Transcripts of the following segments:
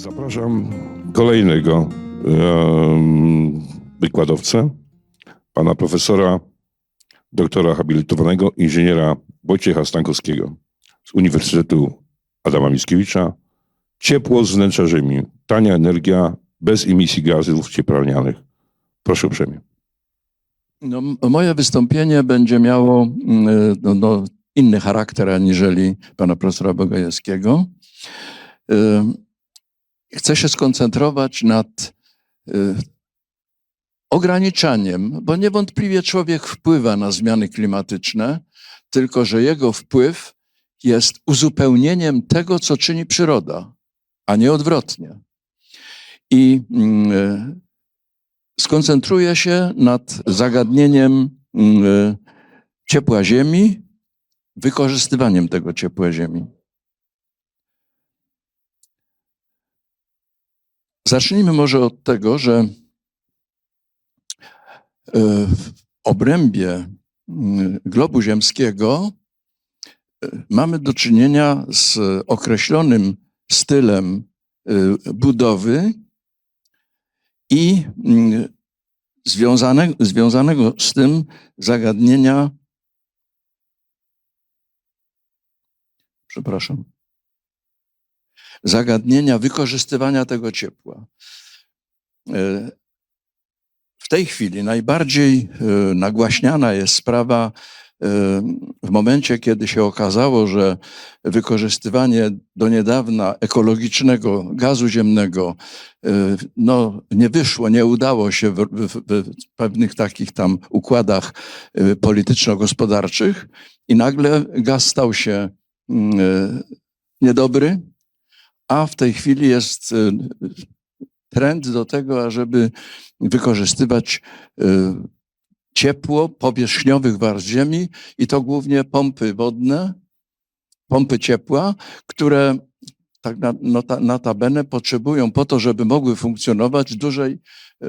Zapraszam kolejnego wykładowcę, pana profesora, doktora habilitowanego inżyniera Wojciecha Stankowskiego z Uniwersytetu Adama Mickiewicza. Ciepło z wnętrza Ziemi, tania energia bez emisji gazów cieplarnianych. Proszę uprzejmie. No, moje wystąpienie będzie miało no, no, inny charakter aniżeli pana profesora Bogajewskiego. Chcę się skoncentrować nad e, ograniczaniem, bo niewątpliwie człowiek wpływa na zmiany klimatyczne, tylko że jego wpływ jest uzupełnieniem tego, co czyni przyroda, a nie odwrotnie. I mm, e, skoncentruję się nad zagadnieniem mm, e, ciepła Ziemi, wykorzystywaniem tego ciepła Ziemi. Zacznijmy może od tego, że e, w obrębie mm, globu ziemskiego e, mamy do czynienia z określonym stylem e, budowy, i mm, związane, związanego z tym zagadnienia, przepraszam, zagadnienia wykorzystywania tego ciepła. E, W tej chwili najbardziej e, nagłaśniana jest sprawa e, w momencie, kiedy się okazało, że wykorzystywanie do niedawna ekologicznego gazu ziemnego no, nie wyszło, nie udało się w, w, w pewnych takich tam układach polityczno-gospodarczych i nagle gaz stał się mm, niedobry, a w tej chwili jest e, trend do tego, ażeby wykorzystywać e, ciepło powierzchniowych warstw ziemi i to głównie pompy wodne, pompy ciepła, które tak nota, notabene potrzebują po to, żeby mogły funkcjonować dużej, e,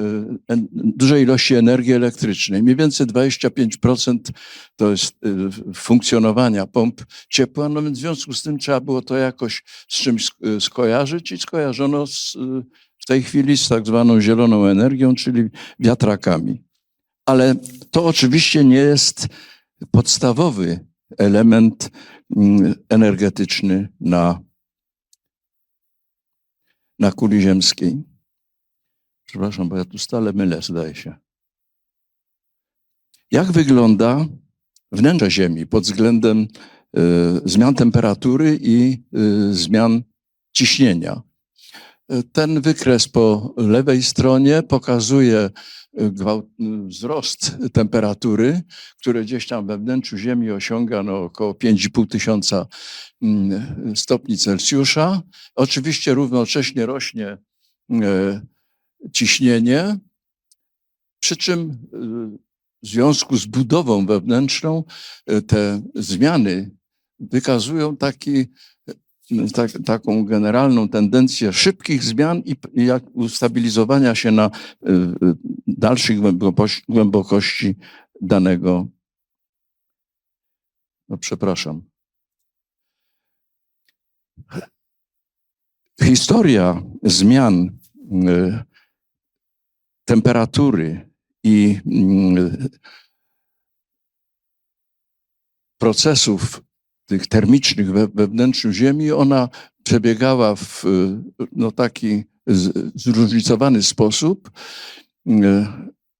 dużej ilości energii elektrycznej. Mniej więcej 25% to jest e, funkcjonowania pomp ciepła, no więc w związku z tym trzeba było to jakoś z czymś e, skojarzyć i skojarzono z, w tej chwili z tak zwaną zieloną energią, czyli wiatrakami. Ale to oczywiście nie jest podstawowy element mm, energetyczny na, na kuli ziemskiej. Przepraszam, bo ja tu stale mylę, zdaje się. Jak wygląda wnętrze Ziemi pod względem y, zmian temperatury i y, zmian ciśnienia? Ten wykres po lewej stronie pokazuje y, wzrost temperatury, który gdzieś tam we wnętrzu Ziemi osiąga no, około 5,5 tysiąca mm, stopni Celsjusza. Oczywiście równocześnie rośnie e, ciśnienie, przy czym e, w związku z budową wewnętrzną e, te zmiany wykazują taki, e, tak, taką generalną tendencję szybkich zmian i, jak ustabilizowania się na e, e, dalszej głębokości, głębokości danego. No, przepraszam. Historia zmian e, temperatury i procesów tych termicznych we, we wnętrzu Ziemi, ona przebiegała w e, no, taki zróżnicowany sposób. E,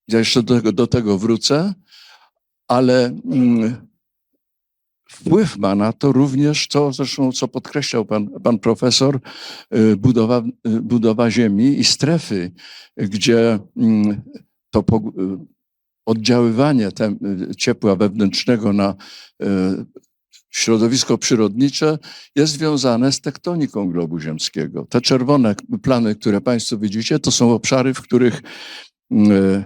Ja jeszcze do tego, do tego wrócę, ale mm, wpływ ma na to również to, zresztą co podkreślał pan, pan profesor, y, budowa, y, budowa Ziemi i strefy, gdzie to y, oddziaływanie y, ciepła wewnętrznego na y, środowisko przyrodnicze jest związane z tektoniką globu ziemskiego. Te czerwone plany, które Państwo widzicie, to są obszary, w których y,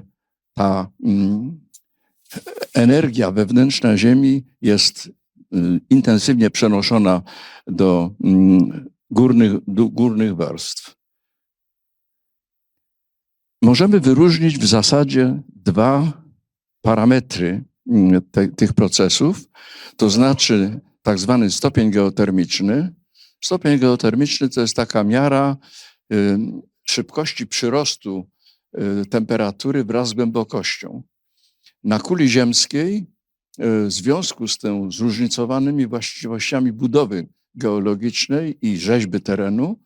ta mm, energia wewnętrzna Ziemi jest y, intensywnie przenoszona do mm, górnych, do górnych warstw. Możemy wyróżnić w zasadzie dwa parametry mm, te, tych procesów, to znaczy tak zwany stopień geotermiczny. Stopień geotermiczny to jest taka miara y, szybkości przyrostu y, temperatury wraz z głębokością. Na kuli ziemskiej y, w związku z tym zróżnicowanymi właściwościami budowy geologicznej i rzeźby terenu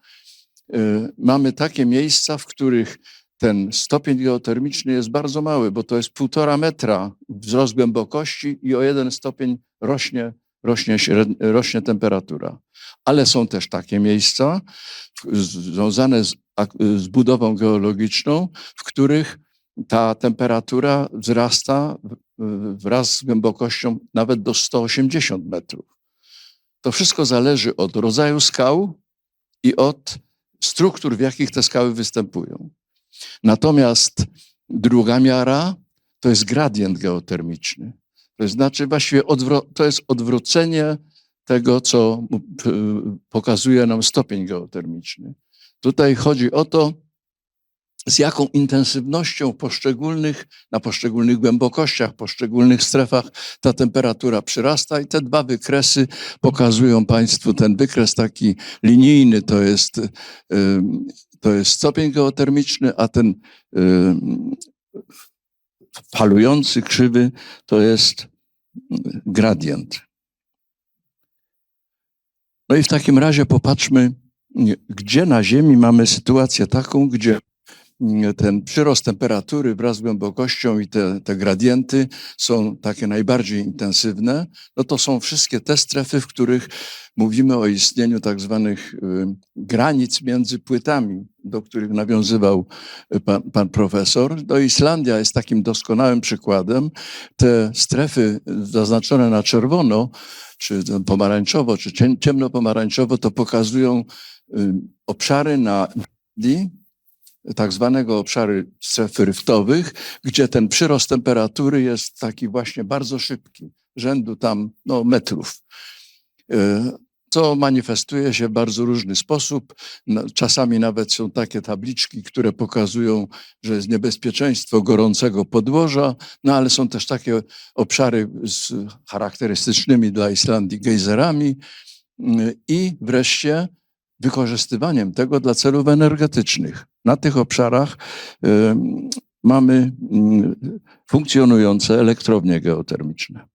y, mamy takie miejsca, w których ten stopień geotermiczny jest bardzo mały, bo to jest półtora metra wzrost głębokości i o jeden stopień rośnie, rośnie, rośnie temperatura. Ale są też takie miejsca związane z, z budową geologiczną, w których ta temperatura wzrasta wraz z głębokością nawet do 180 metrów. To wszystko zależy od rodzaju skał i od struktur, w jakich te skały występują. Natomiast druga miara to jest gradient geotermiczny. To znaczy właściwie to jest odwrócenie tego, co pokazuje nam stopień geotermiczny. Tutaj chodzi o to, z jaką intensywnością poszczególnych, na poszczególnych głębokościach, poszczególnych strefach ta temperatura przyrasta i te dwa wykresy pokazują Państwu ten wykres taki linijny to jest, to jest stopień geotermiczny, a ten falujący krzywy to jest gradient. No i w takim razie popatrzmy, gdzie na Ziemi mamy sytuację taką, gdzie ten przyrost temperatury wraz z głębokością i te, te gradienty są takie najbardziej intensywne, no to są wszystkie te strefy, w których mówimy o istnieniu tak zwanych y, granic między płytami, do których nawiązywał y, pan, pan profesor. No Islandia jest takim doskonałym przykładem. Te strefy zaznaczone na czerwono, czy pomarańczowo, czy ciem- ciemnopomarańczowo, to pokazują y, obszary na Islandii, tak zwanego obszary stref ryftowych, gdzie ten przyrost temperatury jest taki właśnie bardzo szybki, rzędu tam no, metrów. E, Co manifestuje się w bardzo różny sposób. Czasami nawet są takie tabliczki, które pokazują, że jest niebezpieczeństwo gorącego podłoża, no ale są też takie obszary z charakterystycznymi dla Islandii gejzerami Mm, i wreszcie wykorzystywaniem tego dla celów energetycznych. Na tych obszarach mamy mm, funkcjonujące elektrownie geotermiczne.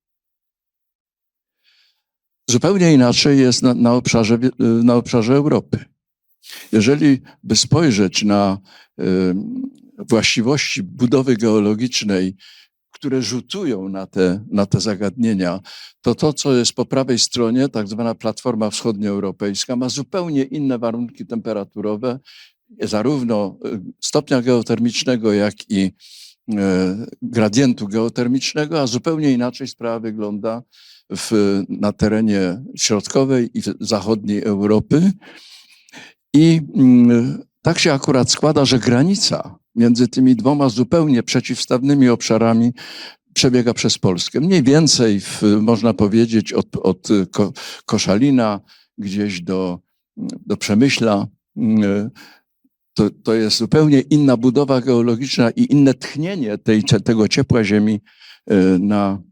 Zupełnie inaczej jest na, na, obszarze, wie- na obszarze Europy. Jeżeli by spojrzeć na właściwości budowy geologicznej, które rzutują na te, na te zagadnienia, to to, co jest po prawej stronie, tak zwana platforma wschodnioeuropejska, ma zupełnie inne warunki temperaturowe, zarówno e, stopnia geotermicznego, jak i e, gradientu geotermicznego, a zupełnie inaczej sprawa wygląda w, na terenie środkowej i zachodniej Europy. I mm, tak się akurat składa, że granica między tymi dwoma zupełnie przeciwstawnymi obszarami przebiega przez Polskę. Mniej więcej, w, można powiedzieć, od, od Ko- Koszalina gdzieś do, do Przemyśla. To, to jest zupełnie inna budowa geologiczna i inne tchnienie tej, tego ciepła Ziemi y, na.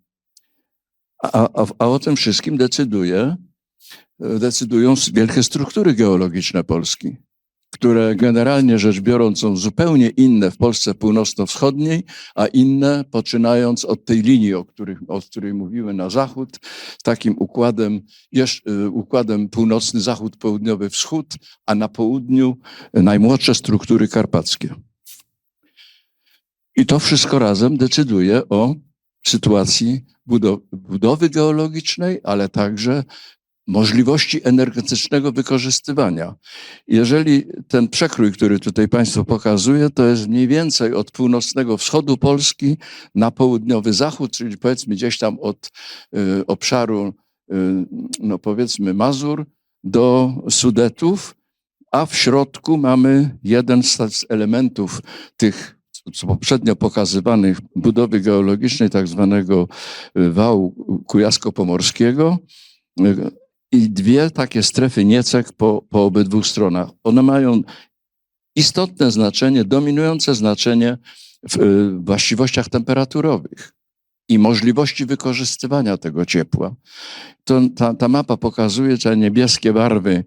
A, a, a o tym wszystkim decyduje, y, decydują wielkie struktury geologiczne Polski które generalnie rzecz biorąc są zupełnie inne w Polsce północno-wschodniej, a inne poczynając od tej linii, o, których, o której na zachód, takim układem, jeż- y, układem północny, zachód, południowy, wschód, a na południu najmłodsze struktury karpackie. I to wszystko razem decyduje o sytuacji budow- budowy geologicznej, ale także możliwości energetycznego wykorzystywania. Jeżeli ten przekrój, który tutaj Państwu pokazuję, to jest mniej więcej od północnego wschodu Polski na południowy zachód, czyli powiedzmy gdzieś tam od y, obszaru, y, no powiedzmy Mazur do Sudetów, a w środku mamy jeden z elementów tych co poprzednio pokazywanych budowy geologicznej, tak zwanego y, wału kujasko-pomorskiego, i dwie takie strefy niecek po, po obydwu stronach. One mają istotne znaczenie, dominujące znaczenie w y, właściwościach temperaturowych i możliwości wykorzystywania tego ciepła. To, ta, ta mapa pokazuje, że niebieskie barwy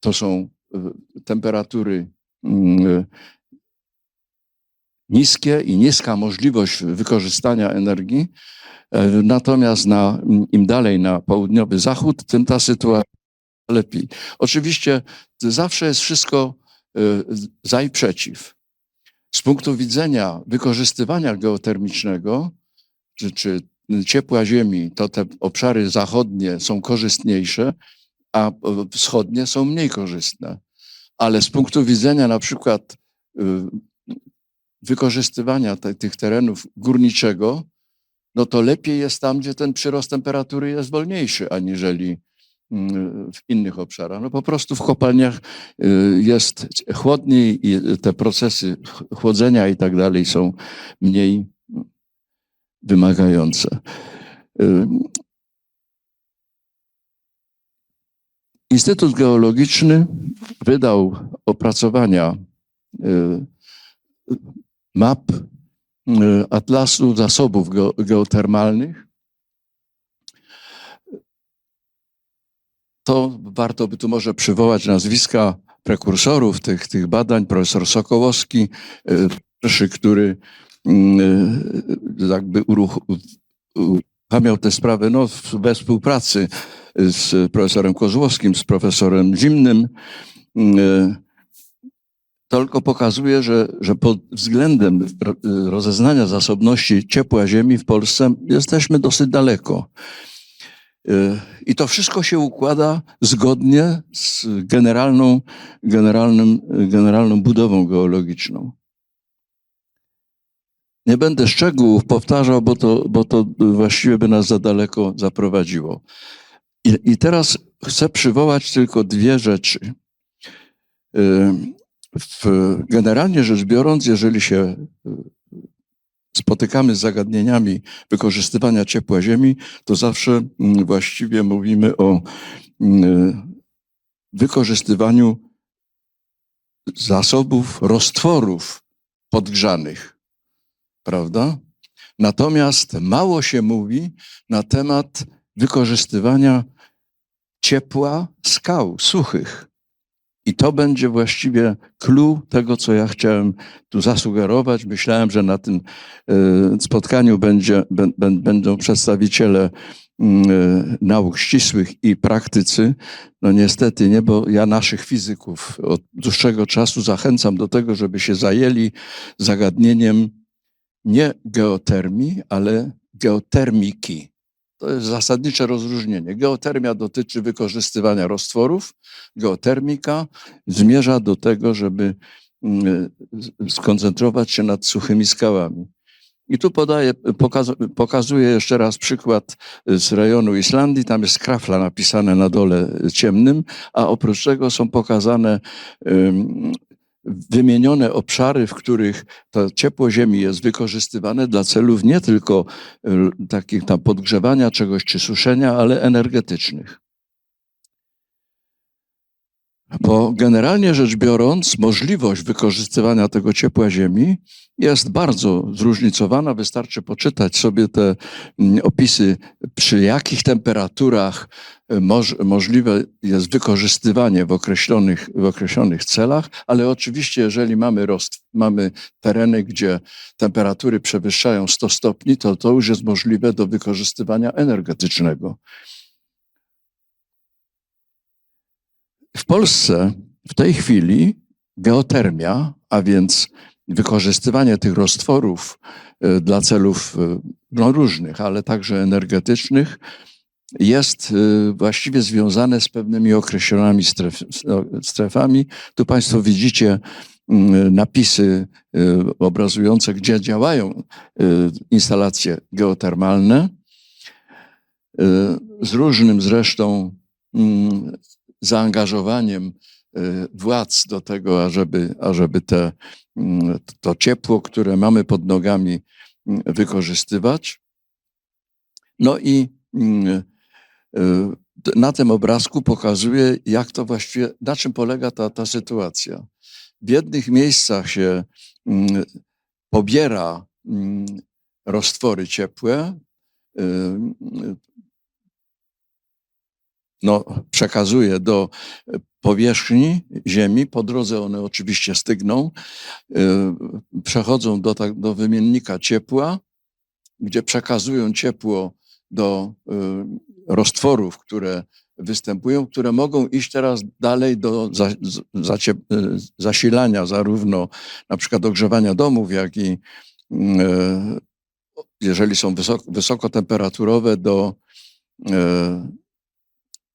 to są y, temperatury mm, niskie i niska możliwość wykorzystania energii. E, Natomiast na, im dalej na południowy zachód, tym ta sytuacja lepiej. Oczywiście zawsze jest wszystko e, za i przeciw. Z punktu widzenia wykorzystywania geotermicznego, czy, czy ciepła ziemi, to te obszary zachodnie są korzystniejsze, a e, wschodnie są mniej korzystne. Ale z punktu widzenia na przykład wykorzystywania te, tych terenów górniczego, no to lepiej jest tam, gdzie ten przyrost temperatury jest wolniejszy, aniżeli mm, w innych obszarach. No po prostu w kopalniach y, jest chłodniej i te procesy ch- chłodzenia i tak dalej są mniej wymagające. Y, Instytut Geologiczny wydał opracowania y, map Atlasu Zasobów geo- Geotermalnych. To warto by tu może przywołać nazwiska prekursorów tych, tych badań. Profesor Sokołowski, y, pierwszy, który y, jakby uruch, uruchamiał tę sprawę no, we współpracy z profesorem Kozłowskim, z profesorem Zimnym. Y, To tylko pokazuje, że, że pod względem ro- rozeznania zasobności ciepła ziemi w Polsce jesteśmy dosyć daleko. Y, I to wszystko się układa zgodnie z generalną, generalnym, generalną budową geologiczną. Nie będę szczegółów powtarzał, bo to, bo to właściwie by nas za daleko zaprowadziło. I, I teraz chcę przywołać tylko dwie rzeczy. Y, W, generalnie rzecz biorąc, jeżeli się y, spotykamy z zagadnieniami wykorzystywania ciepła Ziemi, to zawsze mm, właściwie mówimy o mm, wykorzystywaniu zasobów roztworów podgrzanych, prawda? Natomiast mało się mówi na temat wykorzystywania ciepła skał suchych. I to będzie właściwie clue tego, co ja chciałem tu zasugerować. Myślałem, że na tym e, spotkaniu będzie, bę- bę- będą przedstawiciele mm, e, nauk ścisłych i praktycy. No niestety nie, bo ja naszych fizyków od dłuższego czasu zachęcam do tego, żeby się zajęli zagadnieniem nie geotermii, ale geotermiki. To jest zasadnicze rozróżnienie. Geotermia dotyczy wykorzystywania roztworów, geotermika zmierza do tego, żeby mm, skoncentrować się nad suchymi skałami. I tu podaję, pokazu- pokazuję jeszcze raz przykład z rejonu Islandii. Tam jest krafla napisane na dole ciemnym, a oprócz tego są pokazane wymienione obszary, w których to ciepło ziemi jest wykorzystywane dla celów nie tylko y, takich tam podgrzewania czegoś czy suszenia, ale energetycznych. Bo generalnie rzecz biorąc, możliwość wykorzystywania tego ciepła Ziemi jest bardzo zróżnicowana. Wystarczy poczytać sobie te mm, opisy, przy jakich temperaturach y, moż, możliwe jest wykorzystywanie w określonych, w określonych celach, ale oczywiście, jeżeli mamy, rost, mamy tereny, gdzie temperatury przewyższają 100 stopni, to to już jest możliwe do wykorzystywania energetycznego. W Polsce w tej chwili geotermia, a więc wykorzystywanie tych roztworów e, dla celów e, no, różnych, ale także energetycznych, jest e, właściwie związane z pewnymi określonymi stref, strefami. Tu Państwo widzicie mm, napisy obrazujące, gdzie działają instalacje geotermalne, z różnym zresztą mm, zaangażowaniem e, władz do tego, ażeby, ażeby te, mm, to ciepło, które mamy pod nogami, mm, wykorzystywać. No i mm, e, na tym obrazku pokazuje, jak to właściwie, na czym polega ta, ta sytuacja. W jednych miejscach się pobiera roztwory ciepłe, y, no, przekazuje do powierzchni Ziemi. Po drodze one oczywiście stygną, e, przechodzą do, tak, do wymiennika ciepła, gdzie przekazują ciepło do e, roztworów, które występują, które mogą iść teraz dalej do zasilania zarówno na przykład ogrzewania domów, jak i e, jeżeli są wysoko, wysokotemperaturowe do e,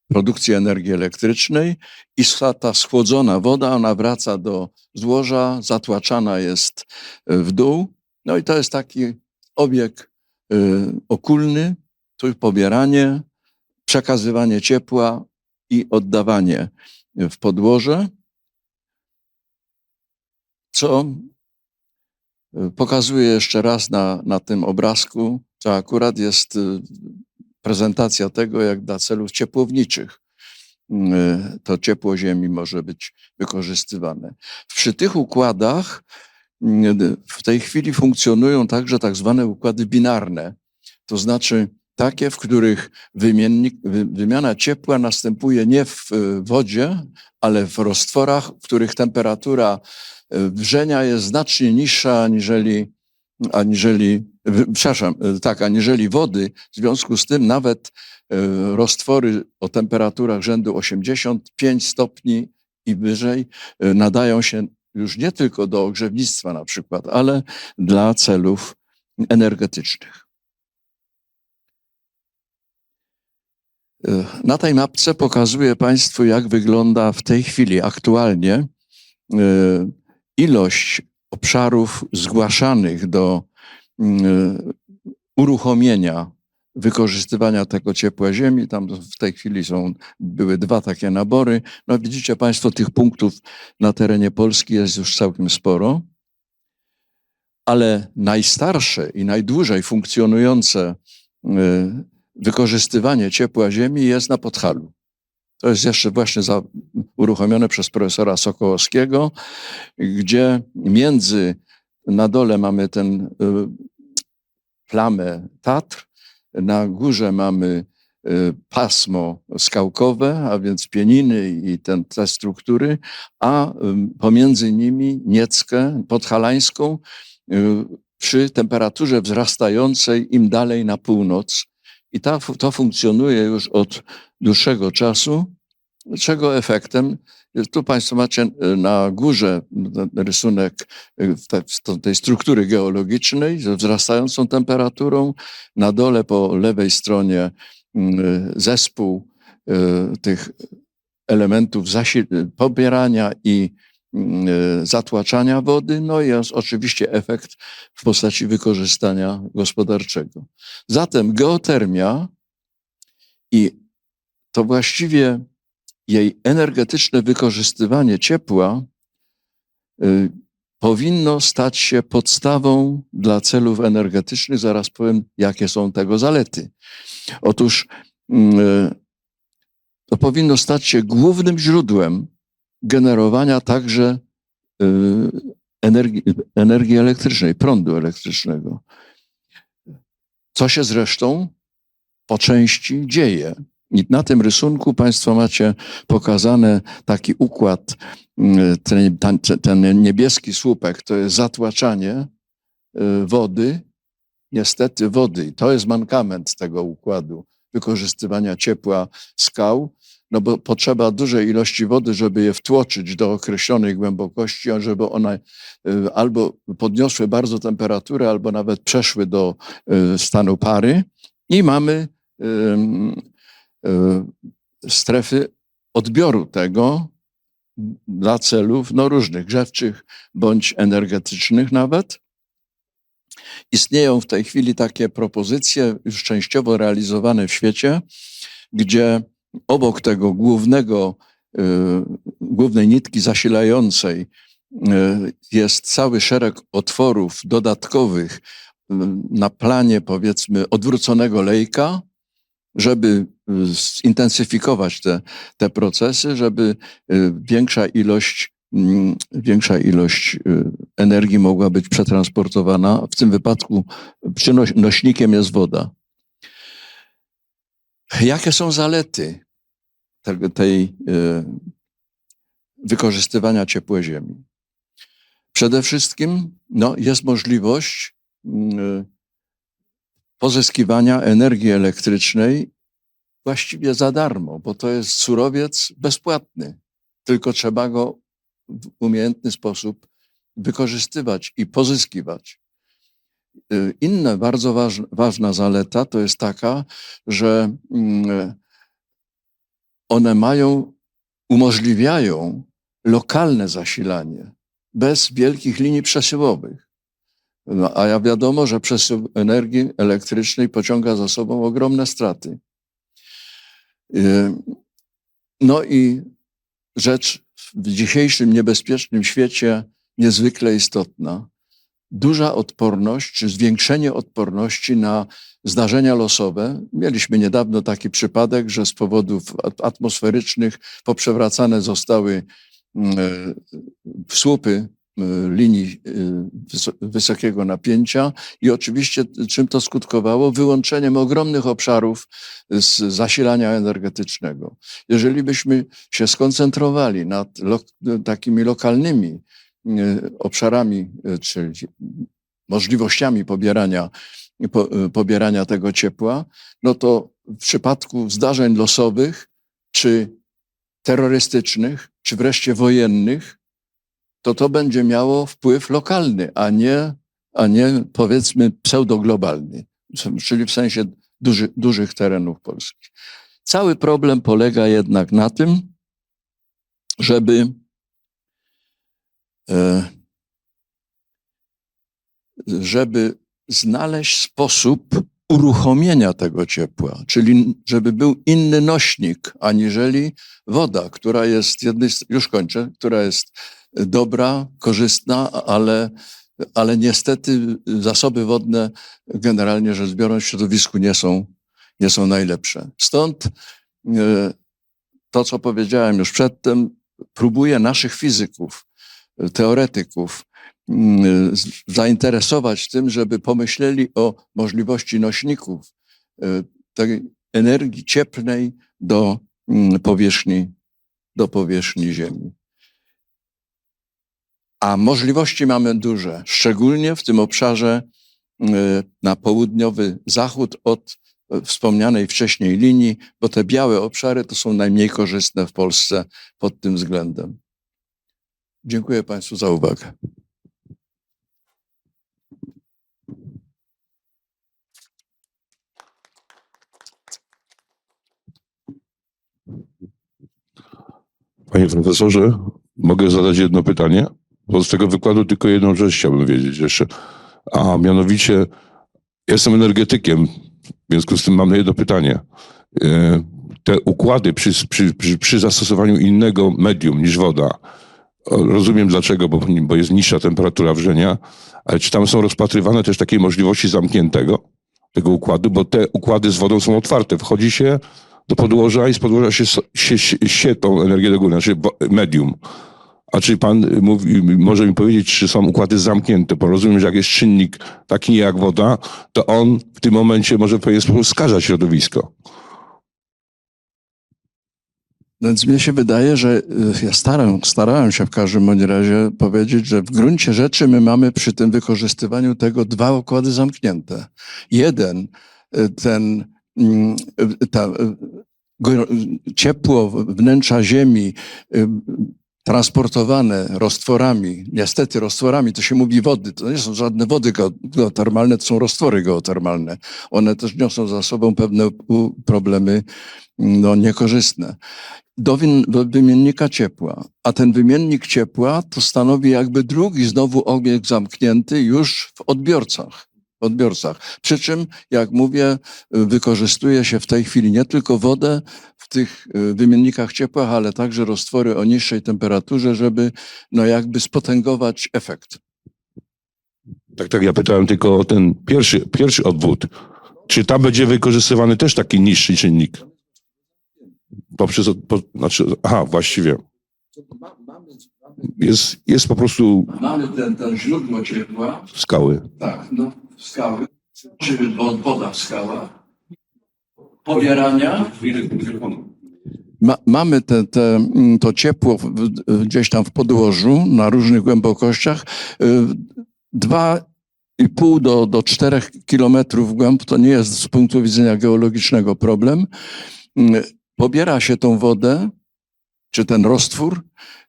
produkcji energii elektrycznej i ta schłodzona woda, ona wraca do złoża, zatłaczana jest w dół. No i to jest taki obieg e, okulny, tu pobieranie, przekazywanie ciepła i oddawanie w podłoże, co e, pokazuję jeszcze raz na, na tym obrazku, to akurat jest e, prezentacja tego, jak dla celów ciepłowniczych e, to ciepło Ziemi może być wykorzystywane. Przy tych układach w tej chwili funkcjonują także tak zwane układy binarne, to znaczy takie, w których wymiennik, wymiana ciepła następuje nie w wodzie, ale w roztworach, w których temperatura wrzenia jest znacznie niższa aniżeli, aniżeli przepraszam, tak, aniżeli wody. W związku z tym nawet roztwory o temperaturach rzędu 85 stopni i wyżej nadają się już nie tylko do ogrzewnictwa na przykład, ale dla celów energetycznych. Na tej mapce pokazuję Państwu, jak wygląda w tej chwili aktualnie e, ilość obszarów zgłaszanych do e, uruchomienia wykorzystywania tego ciepła ziemi. Tam w tej chwili są, były dwa takie nabory. No widzicie Państwo, tych punktów na terenie Polski jest już całkiem sporo. Ale najstarsze i najdłużej funkcjonujące e, wykorzystywanie ciepła Ziemi jest na Podhalu. To jest jeszcze właśnie za, uruchomione przez profesora Sokołowskiego, gdzie między, na dole mamy ten y, plamę Tatr, na górze mamy y, pasmo skałkowe, a więc pieniny i ten, te struktury, a pomiędzy nimi Nieckę podhalańską y, przy temperaturze wzrastającej im dalej na północ, i ta, to funkcjonuje już od dłuższego czasu, czego efektem, tu Państwo macie e, na górze rysunek e, tej struktury geologicznej ze wzrastającą temperaturą, na dole po lewej stronie mm, zespół tych elementów pobierania i zatłaczania wody, no i oczywiście efekt w postaci wykorzystania gospodarczego. Zatem geotermia i to właściwie jej energetyczne wykorzystywanie ciepła y, powinno stać się podstawą dla celów energetycznych. Zaraz powiem, jakie są tego zalety. Otóż mm, y, to powinno stać się głównym źródłem generowania także y, energii, energii elektrycznej, prądu elektrycznego. Co się zresztą po części dzieje. I na tym rysunku Państwo macie pokazany taki układ, y, ten, ten niebieski słupek to jest zatłaczanie y, wody, niestety wody. To jest mankament tego układu wykorzystywania ciepła skał no bo potrzeba dużej ilości wody, żeby je wtłoczyć do określonej głębokości, a żeby one y, albo podniosły bardzo temperaturę, albo nawet przeszły do y, stanu pary. I mamy y, strefy odbioru tego dla celów no, różnych, grzewczych bądź energetycznych nawet. Istnieją w tej chwili takie propozycje, już częściowo realizowane w świecie, gdzie obok tego głównego, y, głównej nitki zasilającej y, jest cały szereg otworów dodatkowych na planie powiedzmy odwróconego lejka, żeby zintensyfikować te, te procesy, żeby większa ilość, większa ilość energii mogła być przetransportowana. W tym wypadku nośnikiem jest woda. Jakie są zalety tej, tej wykorzystywania ciepła Ziemi. Przede wszystkim no, jest możliwość mm, pozyskiwania energii elektrycznej właściwie za darmo, bo to jest surowiec bezpłatny, tylko trzeba go w umiejętny sposób wykorzystywać i pozyskiwać. Y, Inna bardzo waż, ważna zaleta to jest taka, że mm, one mają, umożliwiają lokalne zasilanie bez wielkich linii przesyłowych. No, a ja wiadomo, że przesył energii elektrycznej pociąga za sobą ogromne straty. Y, No i rzecz w dzisiejszym niebezpiecznym świecie niezwykle istotna. Duża odporność, zwiększenie odporności na zdarzenia losowe. Mieliśmy niedawno taki przypadek, że z powodów at- atmosferycznych poprzewracane zostały mm, e, słupy e, linii e, wys- wysokiego napięcia i oczywiście czym to skutkowało? Wyłączeniem ogromnych obszarów z zasilania energetycznego. Jeżeli byśmy się skoncentrowali nad lo, takimi lokalnymi obszarami, e, czyli możliwościami pobierania, po, e, pobierania tego ciepła, no to w przypadku zdarzeń losowych, czy terrorystycznych, czy wreszcie wojennych, to to będzie miało wpływ lokalny, a nie, a nie powiedzmy pseudoglobalny, czyli w sensie duży, dużych terenów Polski. Cały problem polega jednak na tym, żeby żeby znaleźć sposób uruchomienia tego ciepła, czyli żeby był inny nośnik, aniżeli woda, która jest, już kończę, która jest dobra, korzystna, ale, ale niestety zasoby wodne generalnie rzecz biorąc w środowisku nie są, nie są najlepsze. Stąd e, to, co powiedziałem już przedtem, próbuję naszych fizyków, e, teoretyków mm, zainteresować tym, żeby pomyśleli o możliwości nośników e, tej energii cieplnej do mm, powierzchni, do powierzchni Ziemi. A możliwości mamy duże, szczególnie w tym obszarze e, na południowy zachód od e, wspomnianej wcześniej linii, bo te białe obszary to są najmniej korzystne w Polsce pod tym względem. Dziękuję Państwu za uwagę. Panie profesorze, mogę zadać jedno pytanie? Bo z tego wykładu tylko jedną rzecz chciałbym wiedzieć jeszcze. A mianowicie, jestem energetykiem, w związku z tym mam jedno pytanie. E, Te układy przy, przy, przy, przy zastosowaniu innego medium niż woda, rozumiem dlaczego, bo, bo jest niższa temperatura wrzenia, ale czy tam są rozpatrywane też takie możliwości zamkniętego tego układu, bo te układy z wodą są otwarte. Wchodzi się do podłoża i z podłoża się, się, się, się tą energię do góry, znaczy medium. A czy pan mówi, może mi powiedzieć, czy są układy zamknięte? Bo rozumiem, że jak jest czynnik taki jak woda, to on w tym momencie może w pewien sposób skażać środowisko. Więc mnie się wydaje, że y, ja starałem, starałem się w każdym razie powiedzieć, że w gruncie rzeczy my mamy przy tym wykorzystywaniu tego dwa układy zamknięte. Jeden, y, ten, mm, y, ta, ciepło wnętrza Ziemi transportowane roztworami, niestety roztworami, to się mówi wody, to nie są żadne wody geo- geotermalne, to są roztwory geotermalne. One też niosą za sobą pewne problemy no, niekorzystne do, do wymiennika ciepła. A ten wymiennik ciepła to stanowi jakby drugi znowu obiekt zamknięty już w odbiorcach. Odbiorcach. Przy czym, jak mówię, wykorzystuje się w tej chwili nie tylko wodę w tych y, wymiennikach ciepła, ale także roztwory o niższej temperaturze, żeby no jakby spotęgować efekt. Tak, tak, ja pytałem tylko o ten pierwszy, pierwszy odwód. Czy tam będzie wykorzystywany też taki niższy czynnik? Poprzez, po, znaczy, aha, właściwie. Jest, jest po prostu Mamy ten, ten źródło ciepła, skały. Tak, no, skały, czy wo- woda w skałach, pobierania ma, mamy te, te, mm, to ciepło gdzieś tam w podłożu, na różnych głębokościach. y, Dwa i pół do, do czterech kilometrów w głęb to nie jest z punktu widzenia geologicznego problem. Mm, Pobiera się tą wodę, czy ten roztwór,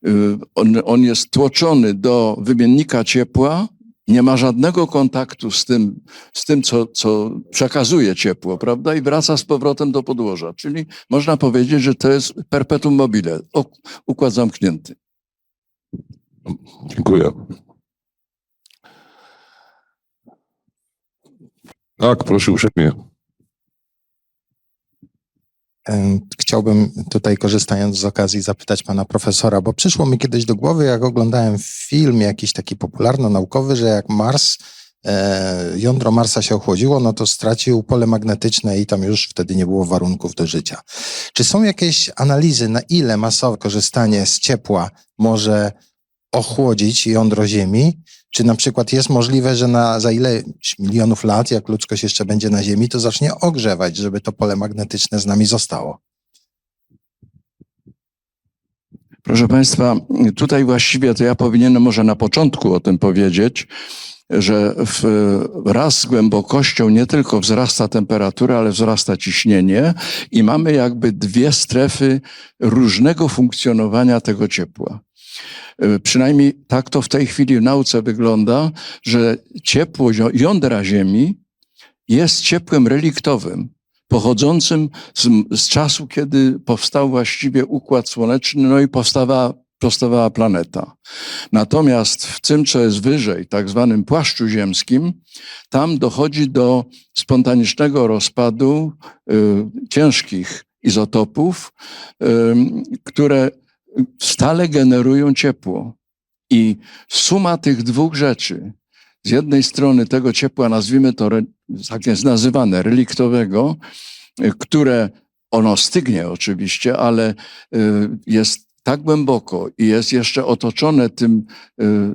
y, on, on jest tłoczony do wymiennika ciepła, nie ma żadnego kontaktu z tym, z tym co, co przekazuje ciepło, prawda? I wraca z powrotem do podłoża. Czyli można powiedzieć, że to jest perpetuum mobile, układ zamknięty. Dziękuję. Tak, proszę uprzejmie. Chciałbym tutaj, korzystając z okazji, zapytać pana profesora, bo przyszło mi kiedyś do głowy, jak oglądałem film jakiś taki popularno-naukowy, że jak Mars, e, jądro Marsa się ochłodziło, no to stracił pole magnetyczne i tam już wtedy nie było warunków do życia. Czy są jakieś analizy, na ile masowe korzystanie z ciepła może ochłodzić jądro Ziemi? Czy na przykład jest możliwe, że na, za ileś milionów lat, jak ludzkość jeszcze będzie na Ziemi, to zacznie ogrzewać, żeby to pole magnetyczne z nami zostało? Proszę Państwa, tutaj właściwie to ja powinienem może na początku o tym powiedzieć, że wraz z głębokością nie tylko wzrasta temperatura, ale wzrasta ciśnienie i mamy jakby dwie strefy różnego funkcjonowania tego ciepła. Y, Przynajmniej tak to w tej chwili w nauce wygląda, że ciepło ją- jądra Ziemi jest ciepłem reliktowym, pochodzącym z, z czasu, kiedy powstał właściwie układ słoneczny, no i powstawała, powstawała planeta. Natomiast w tym, co jest wyżej, tak zwanym płaszczu ziemskim, tam dochodzi do spontanicznego rozpadu y, ciężkich izotopów, y, które stale generują ciepło. I suma tych dwóch rzeczy, z jednej strony tego ciepła, nazwijmy to, tak jest nazywane, reliktowego, y, które ono stygnie oczywiście, ale y, jest tak głęboko i jest jeszcze otoczone tym,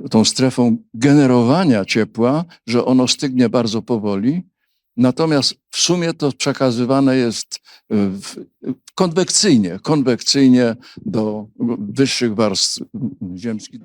y, tą strefą generowania ciepła, że ono stygnie bardzo powoli. Natomiast w sumie to przekazywane jest w, konwekcyjnie, konwekcyjnie do wyższych warstw ziemskich.